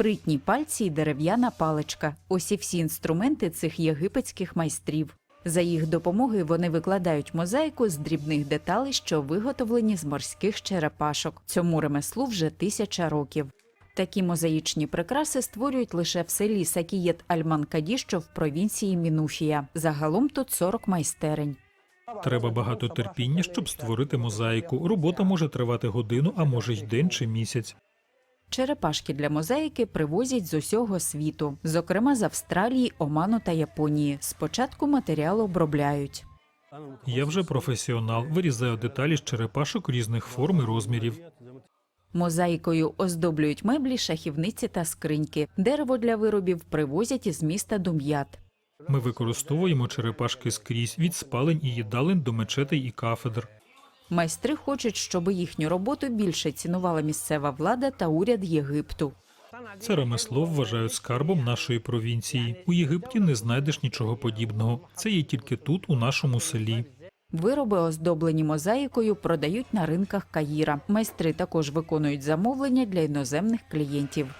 спритні пальці і дерев'яна паличка. Ось і всі інструменти цих єгипетських майстрів. За їх допомогою вони викладають мозаїку з дрібних деталей, що виготовлені з морських черепашок. Цьому ремеслу вже тисяча років. Такі мозаїчні прикраси створюють лише в селі Сакієт Альманкаді, що в провінції Мінуфія. Загалом тут 40 майстерень. Треба багато терпіння, щоб створити мозаїку. Робота може тривати годину, а може й день чи місяць. Черепашки для мозаїки привозять з усього світу, зокрема з Австралії, Оману та Японії. Спочатку матеріал обробляють. Я вже професіонал, вирізаю деталі з черепашок різних форм і розмірів. Мозаїкою оздоблюють меблі, шахівниці та скриньки. Дерево для виробів привозять із міста Дум'ят. Ми використовуємо черепашки скрізь від спалень і їдалень до мечетей і кафедр. Майстри хочуть, щоб їхню роботу більше цінувала місцева влада та уряд Єгипту. Це ремесло вважають скарбом нашої провінції. У Єгипті не знайдеш нічого подібного. Це є тільки тут, у нашому селі. Вироби, оздоблені мозаїкою, продають на ринках Каїра. Майстри також виконують замовлення для іноземних клієнтів.